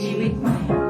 ชีวิตใหม่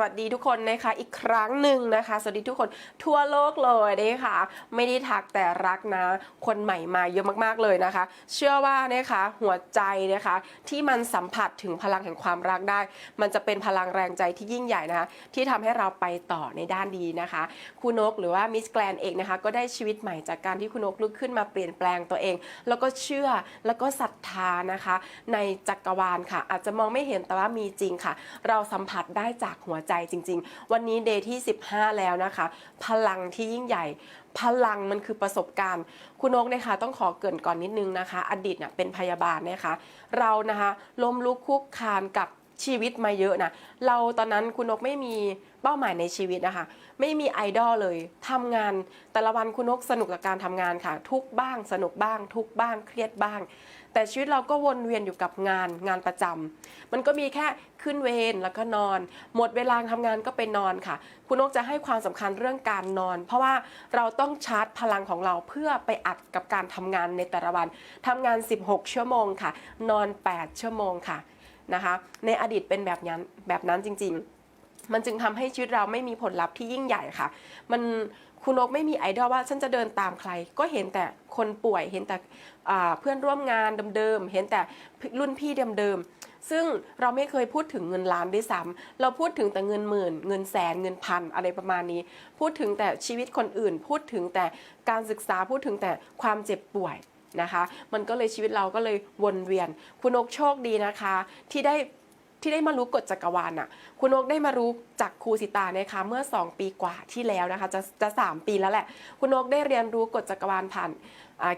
วัสดีทุกคนนะคะอีกครั้งหนึ่งนะคะ สวัสดีทุกคนทั่วโลกเลยนะคะไม่ได้ทักแต่รักนะ คนใหม่มาเยอะมากๆเลยนะคะ เชื่อว่านะคะหัวใจนะคะที่มันสัมผัสถึงพลังแห่งความรักได้ มันจะเป็นพลังแรงใจที่ยิ่งใหญ่นะคะ ที่ทำให้เราไปต่อในด้านดีนะคะคุณนกหรือว่ามิสแกรนเองนะคะ ก็ได้ชีวิตใหม่จากการที่คุณนกลุกขึ้นมาเปลี่ยนแปลงตัวเอง แล้วก็เชื่อแล้วก็ศรัทธานะคะ ในจักรวาลค่ะ อาจจะมองไม่เห็นแต่ว่ามีจริงค่ะ เราสัมผัสได้จากหัวใจจริง ๆ วันนี้เดย์ที่ 15 แล้วนะคะ พลังที่ยิ่งใหญ่ พลังมันคือประสบการณ์ คุณนกนะคะต้องขอเกินก่อนนิดนึงนะคะ อดีตเนี่ยเป็นพยาบาลนะคะ เรานะคะล้มลุกคลุกคานกับชีวิตมาเยอะนะ เราตอนนั้นคุณนกไม่มีเป้าหมายในชีวิตนะคะ ไม่มีไอดอลเลยทำงานแต่ละวันคุณนกสนุกกับการทำงานค่ะ ทุกบ้างสนุกบ้าง ทุกบ้างเครียดบ้าง แต่ชีวิตเราก็วนเวียนอยู่กับงานงานประจำมันก็มีแค่ขึ้นเวรแล้วก็นอน หมดเวลาทำงานก็ไปนอนค่ะ คุณนกจะให้ความสำคัญเรื่องการนอน เพราะว่าเราต้องชาร์จพลังของเราเพื่อไปอัดกับการทำงานในแต่ละวันทำงาน 16 ชั่วโมงค่ะ นอน 8 ชั่วโมงค่ะนะคะ ในอดีตเป็นแบบนั้นแบบนั้นจริง ๆ มันจึงทำให้ชีวิตเราไม่มีผลลัพธ์ที่ยิ่งใหญ่ค่ะ มันคุณนกไม่มีไอดอลว่าฉันจะเดินตามใคร ก็เห็นแต่คนป่วยเห็นแต่เพื่อนร่วมงานเดิมๆเห็นแต่รุ่นพี่เดิมๆซึ่งเราไม่เคยพูดถึงเงินล้านด้วยซ้ำเราพูดถึงแต่เงินหมื่น เงินแสนเงินพันอะไรประมาณนี้ พูดถึงแต่ชีวิตคนอื่น พูดถึงแต่การศึกษาพูดถึงแต่ความเจ็บป่วยนะคะ มันก็เลยชีวิตเราก็เลยวนเวียน คุณนกโชคดีนะคะ ที่ได้ ที่ได้มารู้กฎจักรวาลน่ะคุณนกได้มารู้จากครูสิตานะคะเมื่อ 2 ปีกว่าที่แล้วนะคะจะจะสปีแล้วแหละ คุณนกได้เรียนรู้กฎจักรวาลผ่าน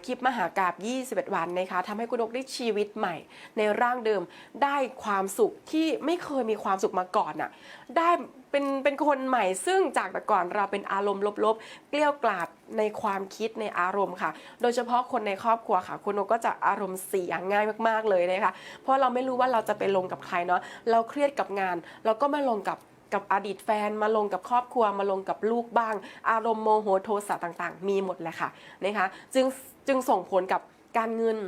คลิปมหากราบ21 วันนะคะทำให้คุณนกได้ชีวิตใหม่ ในร่างเดิมได้ความสุขที่ไม่เคยมีความสุขมาก่อนน่ะได้เป็นเป็นคนใหม่ซึ่งจากแต่ก่อนเราเป็นอารมณ์ลบๆ เกลี้ยวกล่อมในความคิดในอารมณ์ค่ะ โดยเฉพาะคนในครอบครัวค่ะ คุณนกก็จะอารมณ์เสียง่ายมากๆเลยนะคะเพราะเราไม่รู้ว่าเราจะไปลงกับใครเนาะเราเครียดกับงาน เราก็มาลงกับกับอดีตแฟนมาลงกับครอบครัวมาลงกับลูกบ้าง อารมณ์โมโหโทสะต่างๆ มีหมดเลยค่ะนะคะ จึง จึงส่งผลกับการเงิน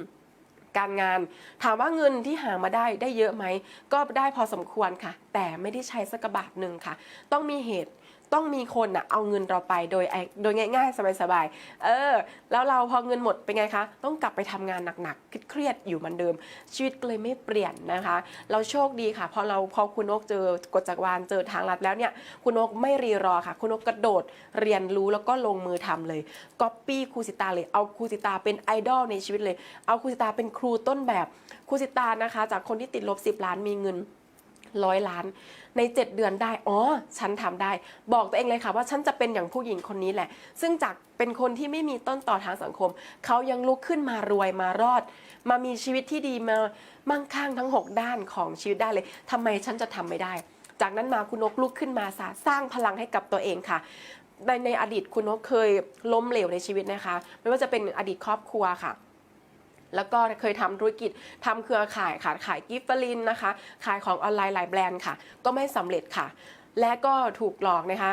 การงาน ถามว่าเงินที่หามาได้ได้เยอะไหม ก็ได้พอสมควรค่ะ แต่ไม่ได้ใช้สักบาทหนึ่งค่ะ ต้องมีเหตุ ต้องมีคนน่ะเอาเงินเราไปโดยโดยง่าย ๆ สบายๆเออ แล้วเราพอเงินหมดเป็นไงคะ ต้องกลับไปทำงานหนักๆเครียดๆอยู่เหมือนเดิม ชีวิตเลยไม่เปลี่ยนนะคะ เราโชคดีค่ะ พอเราพอคุณนกเจอกฎจักรวาลเจอทางลัดแล้วเนี่ยคุณนกไม่รีรอค่ะ คุณนกกระโดดเรียนรู้แล้วก็ลงมือทำเลยก๊อปปี้ครูสิตาเลยเอาครูสิตาเป็นไอดอลในชีวิตเลย เอาครูสิตาเป็นครูต้นแบบครูสิตานะคะ จากคนที่ติดลบ 10 ล้านมีเงิน ร้อยล้าน ใน 7 เดือนได้ อ๋อ ฉันทำได้ บอกตัวเองเลยค่ะว่าฉันจะเป็นอย่างผู้หญิงคนนี้แหละ ซึ่งจากเป็นคนที่ไม่มีต้นต่อทางสังคม เขายังลุกขึ้นมารวยมารอด มามีชีวิตที่ดีมามั่งคั่งทั้ง 6 ด้านของชีวิตได้เลยทำไมฉันจะทำไม่ได้ จากนั้นมาคุณนกลุกขึ้นมาสาสร้างพลังให้กับตัวเองค่ะในในอดีตคุณนกเคยล้มเหลวในชีวิตนะคะ ไม่ว่าจะเป็นอดีตครอบครัวค่ะ แล้วก็เคยทำธุรกิจทำเครือข่ายค่ะขายกิฟต์ฟลินนะคะ ขายของออนไลน์หลายแบรนด์ค่ะ ก็ไม่สำเร็จค่ะ และก็ถูกหลอกนะคะ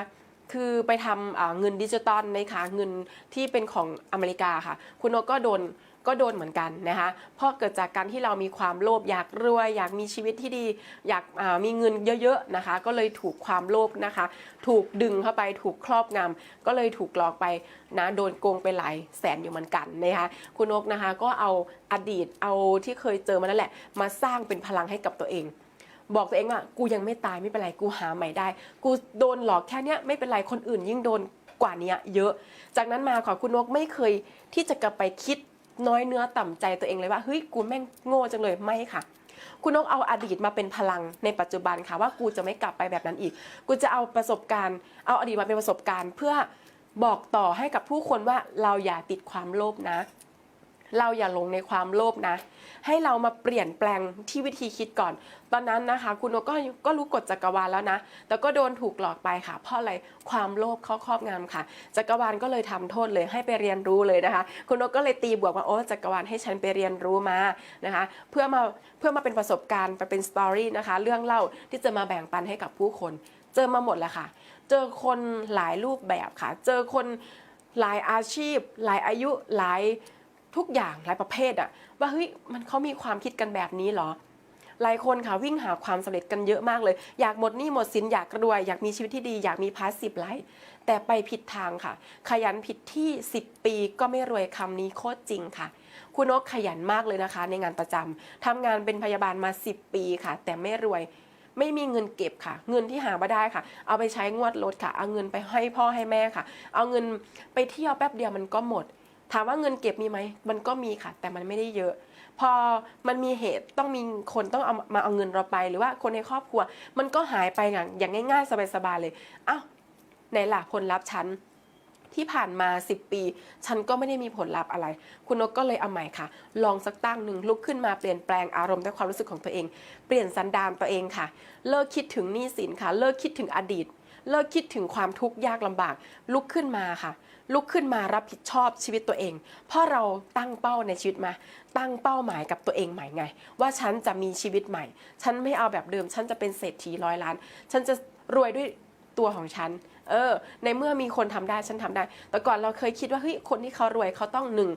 คือไปทำเงินดิจิตอลนะคะเงินที่เป็นของอเมริกาค่ะ คุณนกก็โดน ก็โดนเหมือนกันนะคะเพราะเกิดจากการที่เรามีความโลภอยากรวย อยากมีชีวิตที่ดีอยากมีเงินเยอะๆนะคะ ก็เลยถูกความโลภนะคะ ถูกดึงเข้าไปถูกครอบงำก็เลยถูกหลอกไปนะโดนโกงไปหลายแสนอยู่เหมือนกันนะคะคุณนกนะคะก็เอาอดีตเอาที่เคยเจอมานั่นแหละ มาสร้างเป็นพลังให้กับตัวเองบอกตัวเองว่ากูยังไม่ตายไม่เป็นไรกูหาใหม่ได้ กูโดนหลอกแค่เนี้ยไม่เป็นไรคนอื่นยิ่งโดนกว่านี้เยอะ จากนั้นมาขอคุณนกไม่เคยที่จะกลับไปคิด น้อยเนื้อต่ำใจตัวเองเลยว่าเฮ้ยกูแม่งโง่จังเลยไม่ค่ะคุณนกเอาอดีตมาเป็นพลังในปัจจุบันค่ะว่ากูจะไม่กลับไปแบบนั้นอีก กูจะเอาประสบการณ์ เอาอดีตมาเป็นประสบการณ์ เพื่อบอกต่อให้กับผู้คนว่าเราอย่าติดความโลภนะ เราอย่าลงในความโลภนะ ให้เรามาเปลี่ยนแปลงที่วิธีคิดก่อน ตอนนั้นนะคะ คุณนกก็ก็รู้กฎจักรวาลแล้วนะ แต่ก็โดนถูกหลอกไปค่ะ เพราะอะไรความโลภเข้าครอบงำค่ะ จักรวาลก็เลยทำโทษเลยให้ไปเรียนรู้เลยนะคะ คุณนกก็เลยตีบวกว่าโอ้จักรวาลให้ฉันไปเรียนรู้มานะคะ เพื่อมาเพื่อมาเป็นประสบการณ์ไปเป็นสตอรี่นะคะ เรื่องเล่าที่จะมาแบ่งปันให้กับผู้คน เจอมาหมดแล้วค่ะ เจอคนหลายรูปแบบค่ะ เจอคนหลายอาชีพ หลายอายุหลาย ทุกอย่างหลายประเภทอะว่าเฮ้ยมันเขามีความคิดกันแบบนี้เหรอ หลายคนค่ะวิ่งหาความสำเร็จกันเยอะมากเลย อยากหมดหนี้หมดสินอยากรวย อยากมีชีวิตที่ดี อยากมีพาสซีฟไลฟ์แต่ไปผิดทางค่ะ ขยันผิดที่ 10 ปีก็ไม่รวยคำนี้โคตรจริงค่ะ คุณนกขยันมากเลยนะคะ ในงานประจำทำงานเป็นพยาบาลมา 10 ปีค่ะ แต่ไม่รวยไม่มีเงินเก็บค่ะ เงินที่หามาได้ค่ะ เอาไปใช้งวดรถค่ะ เอาเงินไปให้พ่อให้แม่ค่ะ เอาเงินไปเที่ยวแป๊บเดียวมันก็หมด ถามว่าเงินเก็บมีไหมมันก็มีค่ะ แต่มันไม่ได้เยอะ พอมันมีเหตุต้องมีคนต้องเอามาเอาเงินเราไป หรือว่าคนในครอบครัว มันก็หายไปอย่างง่างง่ายๆ สบายๆเลยอ้าวไหล่ะผลลัพธ์ฉันที่ผ่านมา 10 ปี ฉันก็ไม่ได้มีผลลัพธ์อะไร คุณนกก็เลยเอาใหม่ค่ะ ลองสักตั้งหนึ่งลุกขึ้นมาเปลี่ยนแปลงอารมณ์และความรู้สึกของตัวเอง เปลี่ยนสันดานตัวเองค่ะ เลิกคิดถึงหนี้สินค่ะ เลิกคิดถึงอดีต เลิกคิดถึงความทุกข์ยากลำบาก ลุกขึ้นมาค่ะ ลุกขึ้นมารับผิดชอบชีวิตตัวเอง เพราะเราตั้งเป้าในชีวิตมา ตั้งเป้าหมายกับตัวเองใหม่ไง ว่าฉันจะมีชีวิตใหม่ ฉันไม่เอาแบบเดิม ฉันจะเป็นเศรษฐีร้อยล้าน ฉันจะรวยด้วยตัวของฉัน เออ ในเมื่อมีคนทำได้ฉันทำได้ แต่ก่อนเราเคยคิดว่าเฮ้ยคนที่เขารวยเขาต้องหนึ่ง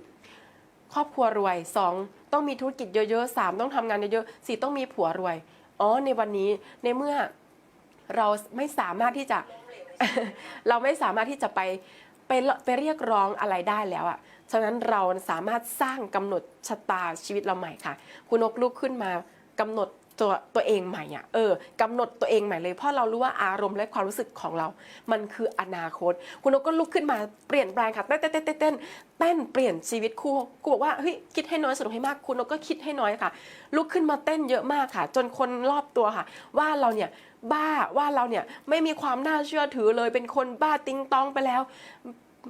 ครอบครัวรวยสองต้องมีธุรกิจเยอะๆสามต้องทำงานเยอะๆสี่ต้องมีผัวรวยอ๋อในวันนี้ในเมื่อเราไม่สามารถที่จะเราไม่สามารถที่จะไป ไปไปเรียกร้องอะไรได้แล้วอะ่ะ ฉะนั้นเราสามารถสร้างกำหนดชะตาชีวิตเราใหม่ค่ะ คุณนกลุกขึ้นมากำหนด ตัวตัวเองใหม่อะ่ะเออกำหนดตัวเองใหม่เลยเพราะเรารู้ว่าอารมณ์และความรู้สึกของเรา มันคืออนาคต คุณนกก็ลุกขึ้นมาเปลี่ยนแปลงค่ะเต้นเต้นเต้นเต้นเต้นเต้นเปลี่ยนชีวิตคู่กูบอกว่าเฮ้ยคิดให้น้อยสนุกให้มากคุณนกก็คิดให้น้อยค่ะ ลุกขึ้นมาเต้นเยอะมากค่ะ จนคนรอบตัวค่ะ ว่าเราเนี่ยบ้าว่าเราเนี่ยไม่มีความน่าเชื่อถือเลยเป็นคนบ้าติงตองไปแล้ว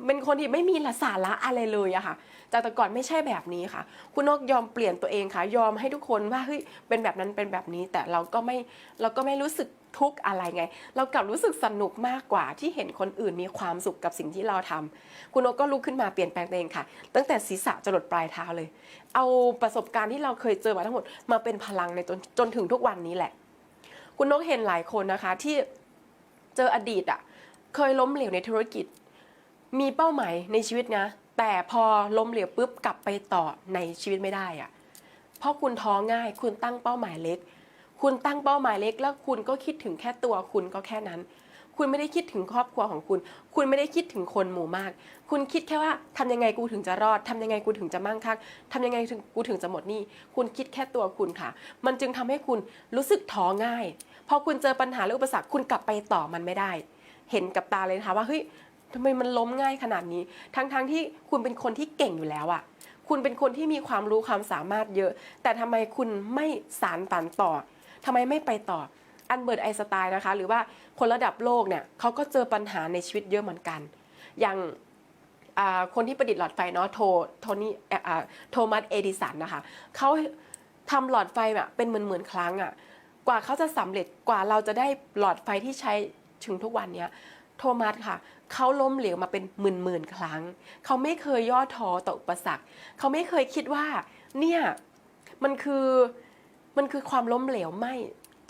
เป็นคนที่ไม่มีสาระอะไรเลยอะค่ะ จากแต่ก่อนไม่ใช่แบบนี้ค่ะ คุณนกยอมเปลี่ยนตัวเองค่ะ ยอมให้ทุกคนว่าเฮ้ยเป็นแบบนั้นเป็นแบบนี้ แต่เราก็ไม่เราก็ไม่รู้สึกทุกข์อะไรไง เรากลับรู้สึกสนุกมากกว่าที่เห็นคนอื่นมีความสุขกับสิ่งที่เราทำคุณนกก็ลุกขึ้นมาเปลี่ยนแปลงตัวเองค่ะ ตั้งแต่ศีรษะจรดปลายเท้าเลย เอาประสบการณ์ที่เราเคยเจอมาทั้งหมดมาเป็นพลังในจนจนถึงทุกวันนี้แหละ คุณนกเห็นหลายคนนะคะที่เจออดีตอะ เคยล้มเหลวในธุรกิจ มีเป้าหมายในชีวิตนะ แต่พอล้มเหลวปุ๊บกลับไปต่อในชีวิตไม่ได้อะเพราะคุณท้อง่าย คุณตั้งเป้าหมายเล็ก คุณตั้งเป้าหมายเล็ก แล้วคุณก็คิดถึงแค่ตัวคุณก็แค่นั้น คุณไม่ได้คิดถึงครอบครัวของคุณ คุณไม่ได้คิดถึงคนหมู่มาก คุณคิดแค่ว่าทำยังไงกูถึงจะรอดทำยังไงกูถึงจะมั่งคั่งทำยังไงถึงกูถึงจะหมดหนี้คุณคิดแค่ตัวคุณค่ะ มันจึงทำให้คุณรู้สึกท้อง่ายพอคุณเจอปัญหาหรืออุปสรรคคุณกลับไปต่อมันไม่ได้ เห็นกับตาเลยนะคะว่าเฮ้ย ทำไมมันล้มง่ายขนาดนี้ ทั้งๆทที่คุณเป็นคนที่เก่งอยู่แล้วอะคุณเป็นคนที่มีความรู้ความสามารถเยอะ แต่ทำไมคุณไม่สารตันต่อทำไมไม่ไปต่ออันเบิร์ตไอสไตน์นะคะ หรือว่าคนระดับโลกเนี่ยเขาก็เจอปัญหาในชีวิตเยอะเหมือนกัน อย่างคนที่ประดิษฐ์หลอดไฟเนาะโทโทนี่โทมัสเอดิสันนะคะเขาทำหลอดไฟแบบเป็นหมื่นๆครั้งอะกว่าเขาจะสำเร็จกว่าเราจะได้หลอดไฟที่ใช้ถึงทุกวันเนี้ย โทมัสค่ะ เขาล้มเหลวมาเป็นหมื่นหมื่นครั้ง เขาไม่เคยย่อท้อต่ออุปสรรค เขาไม่เคยคิดว่า เนี่ยมันคือมันคือความล้มเหลวไม่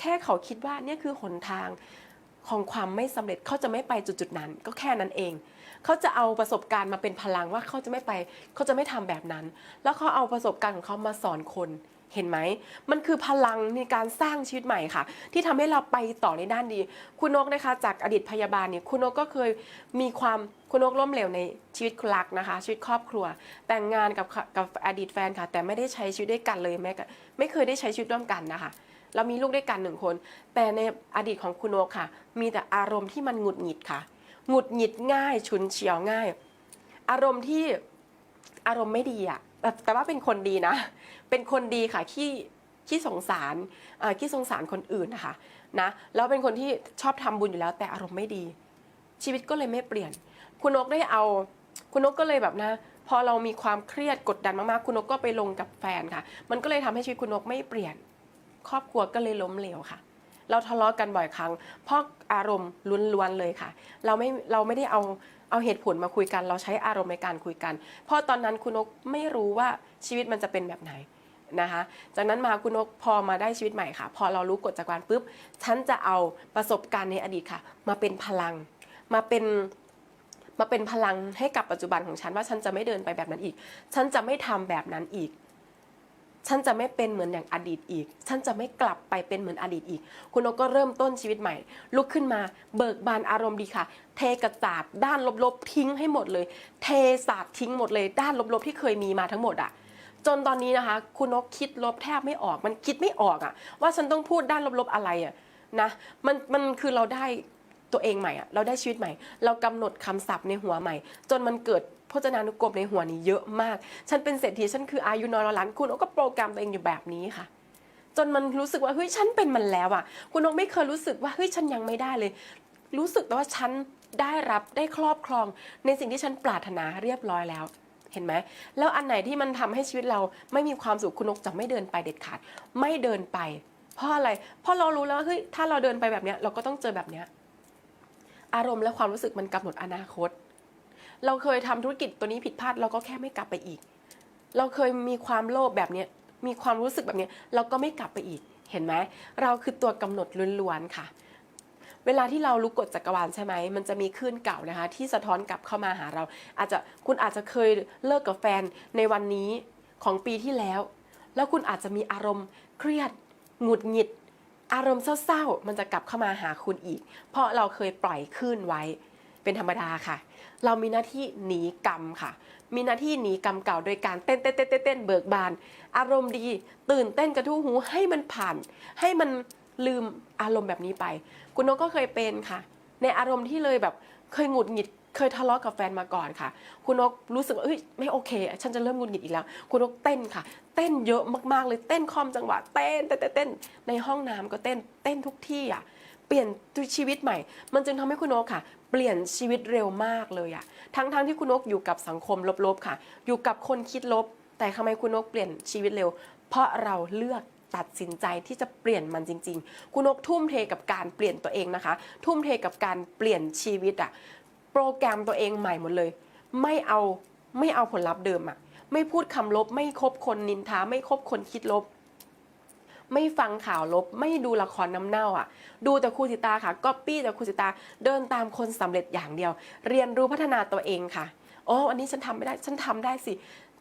แค่เขาคิดว่าเนี่ยคือหนทางของความไม่สำเร็จเขาจะไม่ไปจุดๆนั้น ก็แค่นั้นเอง เขาจะเอาประสบการณ์มาเป็นพลังว่าเขาจะไม่ไป เขาจะไม่ทำแบบนั้น แล้วเขาเอาประสบการณ์ของเขามาสอนคน เห็นไหม มันคือพลังในการสร้างชีวิตใหม่ค่ะ ที่ทำให้เราไปต่อในด้านดี คุณนกนะคะ จากอดีตพยาบาลเนี่ยคุณนกก็เคยมีความคุณนกล้มเหลวในชีวิตรักนะคะ ชีวิตครอบครัว แต่งงานกับกับอดีตแฟนค่ะ แต่ไม่ได้ใช้ชีวิตด้วยกันเลยแม้ไม่เคยได้ใช้ชีวิตร่วมกันนะคะเรามีลูกด้วยกันหนึ่งคน แต่ในอดีตของคุณนกค่ะ มีแต่อารมณ์ที่มันหงุดหงิดค่ะ หงุดหงิดง่าย ฉุนเฉียวง่าย อารมณ์ที่ อารมณ์ไม่ดีอะแต่ว่าเป็นคนดีนะ เป็นคนดีค่ะขี้ขี้สงสารอ่าขี้สงสารคนอื่นนะคะนะแล้วเป็นคนที่ชอบทำบุญอยู่แล้ว แต่อารมณ์ไม่ดี ชีวิตก็เลยไม่เปลี่ยน คุณนกได้เอา คุณนกก็เลยแบบนะ พอเรามีความเครียดกดดันมากๆ คุณนกก็ไปลงกับแฟนค่ะ มันก็เลยทำให้ชีวิตคุณนกไม่เปลี่ยน ครอบครัวก็เลยล้มเหลวค่ะ เราทะเลาะกันบ่อยครั้ง เพราะอารมณ์ล้วนๆเลยค่ะ เราไม่เราไม่ได้เอา เอาเหตุผลมาคุยกัน เราใช้อารมณ์ในการคุยกัน เพราะตอนนั้นคุณนกไม่รู้ว่าชีวิตมันจะเป็นแบบไหนนะคะ จากนั้นมาคุณนกพอมาได้ชีวิตใหม่ค่ะ พอเรารู้กฎจักรวาลปุ๊บ ฉันจะเอาประสบการณ์ในอดีตค่ะ มาเป็นพลัง มาเป็นมาเป็นพลังให้กับปัจจุบันของฉันว่าฉันจะไม่เดินไปแบบนั้นอีก ฉันจะไม่ทำแบบนั้นอีก ฉันจะไม่เป็นเหมือนอย่างอดีตอีก ฉันจะไม่กลับไปเป็นเหมือนอดีตอีก คุณนกก็เริ่มต้นชีวิตใหม่ ลุกขึ้นมาเบิกบานอารมณ์ดีค่ะ เทกระจาดด้านลบๆทิ้งให้หมดเลย เทศาสทิ้งหมดเลย ด้านลบๆที่เคยมีมาทั้งหมดอะจนตอนนี้นะคะ คุณนกคิดลบแทบไม่ออก มันคิดไม่ออกอะว่าฉันต้องพูดด้านลบๆอะไรอะนะมันมันคือเราได้ตัวเองใหม่อะเราได้ชีวิตใหม่ เรากำหนดคำศัพท์ในหัวใหม่ จนมันเกิด พจนานุกรมในหัวนี้เยอะมาก ฉันเป็นเศรษฐีฉันคืออายุน้อยร้อยล้านคุณนกก็โปรแกรมตัวเองอยู่แบบนี้ค่ะ จนมันรู้สึกว่าเฮ้ยฉันเป็นมันแล้วอะ คุณนกไม่เคยรู้สึกว่าเฮ้ยฉันยังไม่ได้เลย รู้สึกแต่ว่าฉันได้รับได้ครอบครอง ในสิ่งที่ฉันปรารถนาเรียบร้อยแล้วเห็นไหมแล้วอันไหนที่มันทำให้ชีวิตเราไม่มีความสุขคุณนกจะไม่เดินไปเด็ดขาด ไม่เดินไป เพราะอะไร เพราะเรารู้แล้วว่าเฮ้ยถ้าเราเดินไปแบบเนี้ยเราก็ต้องเจอแบบเนี้ยอารมณ์และความรู้สึกมันกำหนดอนาคต เราเคยทำธุรกิจตัวนี้ผิดพลาดเราก็แค่ไม่กลับไปอีก เราเคยมีความโลภแบบเนี้ยมีความรู้สึกแบบนี้เราก็ไม่กลับไปอีกเห็นไหมเราคือตัวกำหนดล้วนๆค่ะ เวลาที่เรารู้กฎจักรวาลใช่ไหมมันจะมีคลื่นเก่านะคะ ที่สะท้อนกลับเข้ามาหาเรา อาจจะคุณอาจจะเคยเลิกกับแฟนในวันนี้ของปีที่แล้ว แล้วคุณอาจจะมีอารมณ์เครียดหงุดหงิด อารมณ์เศร้าๆมันจะกลับเข้ามาหาคุณอีก เพราะเราเคยปล่อยคลื่นไว้ เป็นธรรมดาค่ะ เรามีหน้าที่หนีกรรมค่ะ มีหน้าที่หนีกรรมเก่าโดยการเต้นเต้นเต้นเต้นเบิกบาน อารมณ์ดี ตื่นเต้นกระทู้หูให้มันผ่าน ให้มันลืมอารมณ์แบบนี้ไป คุณนกก็เคยเป็นค่ะ ในอารมณ์ที่เลยแบบเคยหงุดหงิดเคยทะเลาะกับแฟนมาก่อนค่ะ คุณนกรู้สึกว่าเอ้ยไม่โอเค ฉันจะเริ่มหงุดหงิดอีกแล้ว คุณนกเต้นค่ะ เต้นเยอะมากๆเลยเต้นคอมจังหวะ เต้นเต้นเต้นเต้นในห้องน้ำก็เต้นเต้นทุกที่อะ เปลี่ยนชีวิตใหม่ มันจึงทำให้คุณนกค่ะ เปลี่ยนชีวิตเร็วมากเลยอะทั้งๆทที่คุณนกอยู่กับสังคมลบๆค่ะ อยู่กับคนคิดลบ แต่ทำไมคุณนกเปลี่ยนชีวิตเร็ว เพราะเราเลือกตัดสินใจที่จะเปลี่ยนมันจริง ๆ คุณนกทุ่มเทกับการเปลี่ยนตัวเองนะคะ ทุ่มเทกับการเปลี่ยนชีวิตอะโปรแกรมตัวเองใหม่หมดเลย ไม่เอาไม่เอาผลลัพธ์เดิมอะไม่พูดคำลบ ไม่คบคนนินทา ไม่คบคนคิดลบ ไม่ฟังข่าวลบ ไม่ดูละครน้ำเน่าอะ ดูแต่ครูสิตาค่ะก๊อปปี้แต่ครูสิตาเดินตามคนสำเร็จอย่างเดียว เรียนรู้พัฒนาตัวเองค่ะอ๋ออันนี้ฉันทำไม่ได้ฉันทำได้สิ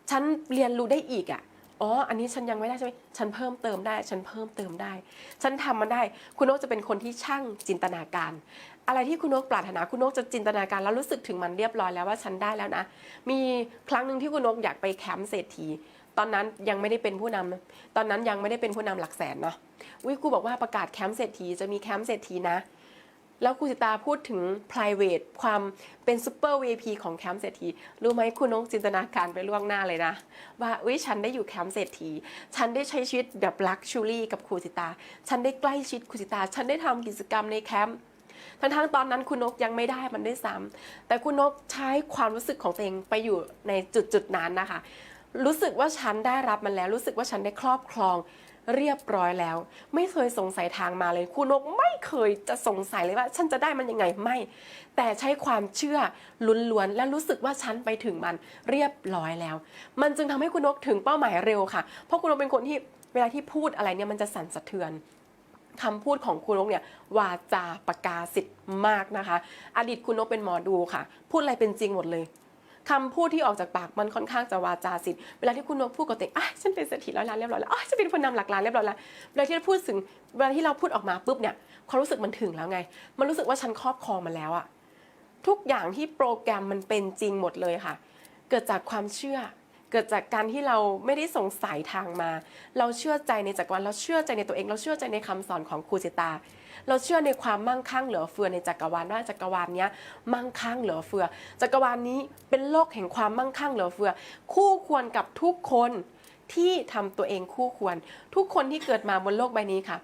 ฉันเรียนรู้ได้อีกอะอ๋อ อันนี้ฉันยังไม่ได้ใช่ไหมฉันเพิ่มเติมได้ ฉันเพิ่มเติมได้ ฉันทำมันได้ คุณนกจะเป็นคนที่ช่างจินตนาการ อะไรที่คุณนกปรารถนา คุณนกจะจินตนาการแล้วรู้สึกถึงมันเรียบร้อยแล้วว่าฉันได้แล้วนะ มีครั้งหนึ่งที่คุณนกอยากไปแคมป์เศรษฐี ตอนนั้นยังไม่ได้เป็นผู้นำตอนนั้นยังไม่ได้เป็นผู้นำหลักแสนเนาะวิครูบอกว่าประกาศแคมป์เศรษฐีจะมีแคมป์เศรษฐีนะ แล้วครูสิตาพูดถึง private ความเป็น super VIP ของแคมป์เศรษฐี รู้ไหมคุณนกจินตนาการไปล่วงหน้าเลยนะ ว่าอุ้ยฉันได้อยู่แคมป์เศรษฐี ฉันได้ใช้ชีวิตแบบลักชูรี่กับครูสิตา ฉันได้ใกล้ชิดครูสิตา ฉันได้ทำกิจกรรมในแคมป์ทั้งๆตอนนั้นคุณนกยังไม่ได้มันด้วยซ้ำแต่คุณนกใช้ความรู้สึกของตัวเองไปอยู่ในจุดจุดๆนั้นนะคะ รู้สึกว่าฉันได้รับมันแล้ว รู้สึกว่าฉันได้ครอบครองเรียบร้อยแล้ว ไม่เคยสงสัยทางมาเลยคุณนกไม่เคยจะสงสัยเลยว่า ฉันจะได้มันยังไงไม่ แต่ใช้ความเชื่อล้วนๆและรู้สึกว่าฉันไปถึงมันเรียบร้อยแล้ว มันจึงทำให้คุณนกถึงเป้าหมายเร็วค่ะ เพราะคุณนกเป็นคนที่เวลาที่พูดอะไรเนี่ยมันจะสั่นสะเทือนคำพูดของคุณนกเนี่ยวาจาประกาศสิทธิ์มากนะคะ อดีตคุณนกเป็นหมอดูค่ะ พูดอะไรเป็นจริงหมดเลย คำพูดที่ออกจากปากมันค่อนข้างจะวาจาสิทธิ์เวลาที่คุณนกพูดกับตัวเองอะฉันเป็นเศรษฐีร้อยล้านเรียบร้อยแล้วอะฉันเป็นผู้นำหลักล้านเรียบร้อยแล้วเวลาที่เราพูดถึงเวลาที่เราพูดออกมาปุ๊บเนี่ยความรู้สึกมันถึงแล้วไง มันรู้สึกว่าฉันครอบครองมันแล้วอะทุกอย่างที่โปรแกรมมันเป็นจริงหมดเลยค่ะ เกิดจากความเชื่อ เกิดจากการที่เราไม่ได้สงสัยทางมา เราเชื่อใจในจักรวาลเราเชื่อใจในตัวเอง เราเชื่อใจในคำสอนของครูสิตา เราเชื่อในความมั่งคั่งเหลือเฟือในจักรวาลว่าจักรวาลนี้มั่งคั่งเหลือเฟือ จักรวาลนี้เป็นโลกแห่งความมั่งคั่งเหลือเฟือ คู่ควรกับทุกคนที่ทำตัวเองคู่ควร ทุกคนที่เกิดมาบนโลกใบนี้ค่ะ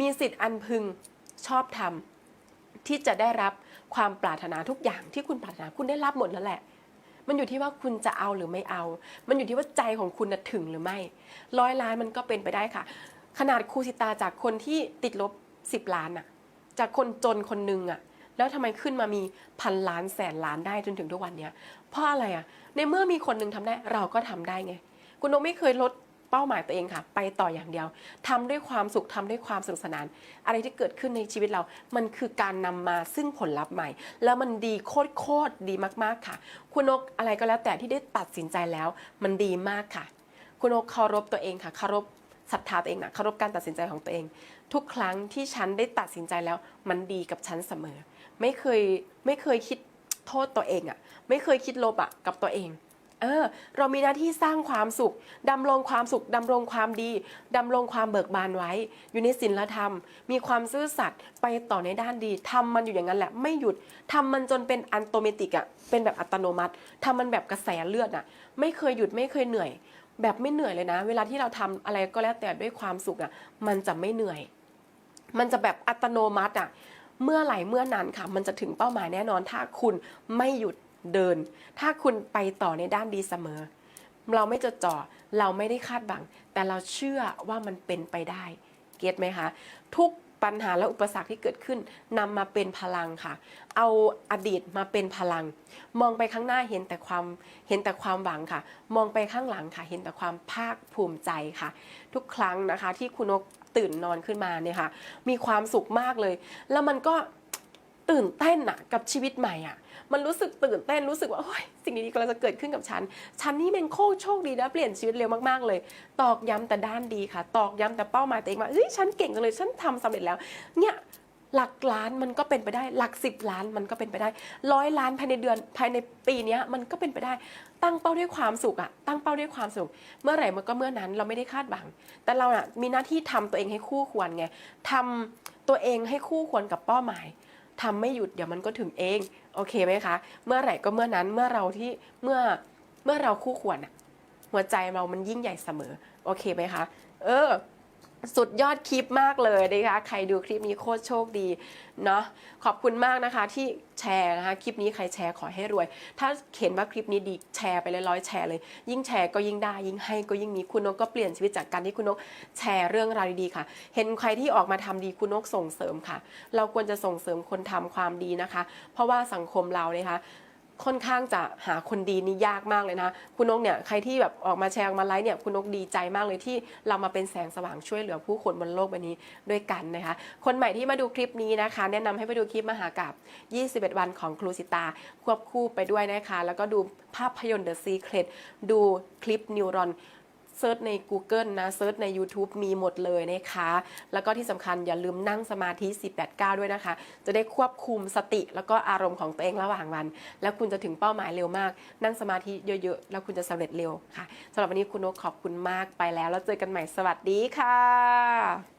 มีสิทธิ์อันพึงชอบธรรมที่จะได้รับความปรารถนาทุกอย่างที่คุณปรารถนาคุณได้รับหมดแล้วแหละมันอยู่ที่ว่าคุณจะเอาหรือไม่เอา มันอยู่ที่ว่าใจของคุณถึงหรือไม่ ร้อยล้านมันก็เป็นไปได้ค่ะ ขนาดครูสิตาจากคนที่ติดลบ 10 ล้านอะจากคนจนคนหนึ่งอะแล้วทำไมขึ้นมามีพันล้านแสนล้านได้จนถึงทุกวันเนี้ยเพราะอะไรอะในเมื่อมีคนหนึ่งทำได้เราก็ทำได้ไง คุณนกไม่เคยลดเป้าหมายตัวเองค่ะ ไปต่ออย่างเดียวทำด้วยความสุขทำด้วยความสนุกสนาน อะไรที่เกิดขึ้นในชีวิตเรา มันคือการนำมาซึ่งผลลัพธ์ใหม่ แล้วมันดีโคตรโคตรๆดีมากๆค่ะ คุณนกอะไรก็แล้วแต่ที่ได้ตัดสินใจแล้ว มันดีมากค่ะ คุณโอเคารพตัวเองค่ะเคารพ ศรัทธาตัวเองนะเคารพการตัดสินใจของตัวเอง ทุกครั้งที่ฉันได้ตัดสินใจแล้วมันดีกับฉันเสมอ ไม่เคยไม่เคยคิดโทษตัวเองอะไม่เคยคิดลบอะกับตัวเองเออเรามีหน้าที่สร้างความสุข ดำรงความสุข ดำรงความดี ดำรงความเบิกบานไว้ อยู่ในศีลธรรม มีความซื่อสัตย์ไปต่อในด้านดีทำมันอยู่อย่างนั้นแหละ ไม่หยุดทำมันจนเป็นอันโตเมติกอะเป็นแบบอัตโนมัติทำมันแบบกระแสเลือดอะ ไม่เคยหยุดไม่เคยเหนื่อย แบบไม่เหนื่อยเลยนะ เวลาที่เราทำอะไรก็แล้วแต่ด้วยความสุขอะมันจะไม่เหนื่อย มันจะแบบอัตโนมัติอะเมื่อไหร่เมื่อนั้นค่ะ มันจะถึงเป้าหมายแน่นอน ถ้าคุณไม่หยุดเดิน ถ้าคุณไปต่อในด้านดีเสมอ เราไม่จดจ่อเราไม่ได้คาดหวัง แต่เราเชื่อว่ามันเป็นไปได้ เก็ตไหมคะ ทุก ปัญหาและอุปสรรคที่เกิดขึ้นนำมาเป็นพลังค่ะ เอาอดีตมาเป็นพลัง มองไปข้างหน้าเห็นแต่ความเห็นแต่ความหวังค่ะ มองไปข้างหลังค่ะ เห็นแต่ความภาคภูมิใจค่ะ ทุกครั้งนะคะ ที่คุณนกตื่นนอนขึ้นมาเนี่ยค่ะ มีความสุขมากเลย แล้วมันก็ตื่นเต้นอะกับชีวิตใหม่อะ มันรู้สึกตื่นเต้นรู้สึกว่าโอ้ยสิ่งดีๆกำลังจะเกิดขึ้นกับฉัน ฉันนี่เป็นโคตรโชคดีนะเปลี่ยนชีวิตเร็วมากๆเลย ตอกย้ำแต่ด้านดีค่ะ ตอกย้ำแต่เป้าหมายตัวเองว่าเฮ้ยฉันเก่งจังเลยฉันทำสำเร็จแล้วเนี่ยหลักล้านมันก็เป็นไปได้ หลักสิบล้านมันก็เป็นไปได้ร้อยล้านภายในเดือนภายในปีนี้มันก็เป็นไปได้ ตั้งเป้าด้วยความสุขอะตั้งเป้าด้วยความสุข เมื่อไหร่มันก็เมื่อนั้นเราไม่ได้คาดหวัง แต่เราอะมีหน้าที่ทำตัวเองให้คู่ควรไงทำตัวเองให้คู่ควรกับเป้าหมาย ทำไม่หยุดเดี๋ยวมันก็ถึงเอง โอเคไหมคะ เมื่อไหร่ก็เมื่อนั้นเมื่อเราที่เมื่อเมื่อเราคู่ควรอะหัวใจเรามันยิ่งใหญ่เสมอ โอเคไหมคะ เออ สุดยอดคลิปมากเลยนะคะใครดูคลิปนี้โคตรโชคดีเนาะขอบคุณมากนะคะที่แชร์นะคะคลิปนี้ใครแชร์ขอให้รวย ถ้าเห็นว่าคลิปนี้ดีแชร์ไปเลยร้อยแชร์เลย ยิ่งแชร์ก็ยิ่งได้ยิ่งให้ก็ยิ่งมีคุณนกก็เปลี่ยนชีวิตจากการที่คุณนกแชร์เรื่องราวดีๆค่ะ เห็นใครที่ออกมาทำดีคุณนกส่งเสริมค่ะ เราควรจะส่งเสริมคนทำความดีนะคะ เพราะว่าสังคมเราเนี่ยค่ะ ค่อนข้างจะหาคนดีนี่ยากมากเลยนะ คุณนกเนี่ยใครที่แบบออกมาแชร์ออกมาไลฟ์เนี่ยคุณนกดีใจมากเลยที่เรามาเป็นแสงสว่างช่วยเหลือผู้คนบนโลกใบนี้ด้วยกันนะคะ คนใหม่ที่มาดูคลิปนี้นะคะ แนะนำให้ไปดูคลิปมหากาบ21 วันของครูสิตา ควบคู่ไปด้วยนะคะ แล้วก็ดูภาพยนตร์ The Secret ดูคลิปนิวรอน เซิร์ชใน Google นะเซิร์ชใน YouTube มีหมดเลยนะคะ แล้วก็ที่สำคัญอย่าลืมนั่งสมาธิ 489 ด้วยนะคะ จะได้ควบคุมสติแล้วก็อารมณ์ของตัวเองระหว่างวัน แล้วคุณจะถึงเป้าหมายเร็วมาก นั่งสมาธิเยอะๆ แล้วคุณจะสำเร็จเร็วค่ะสำหรับวันนี้คุณนกขอบคุณมากไปแล้ว แล้วเจอกันใหม่สวัสดีค่ะ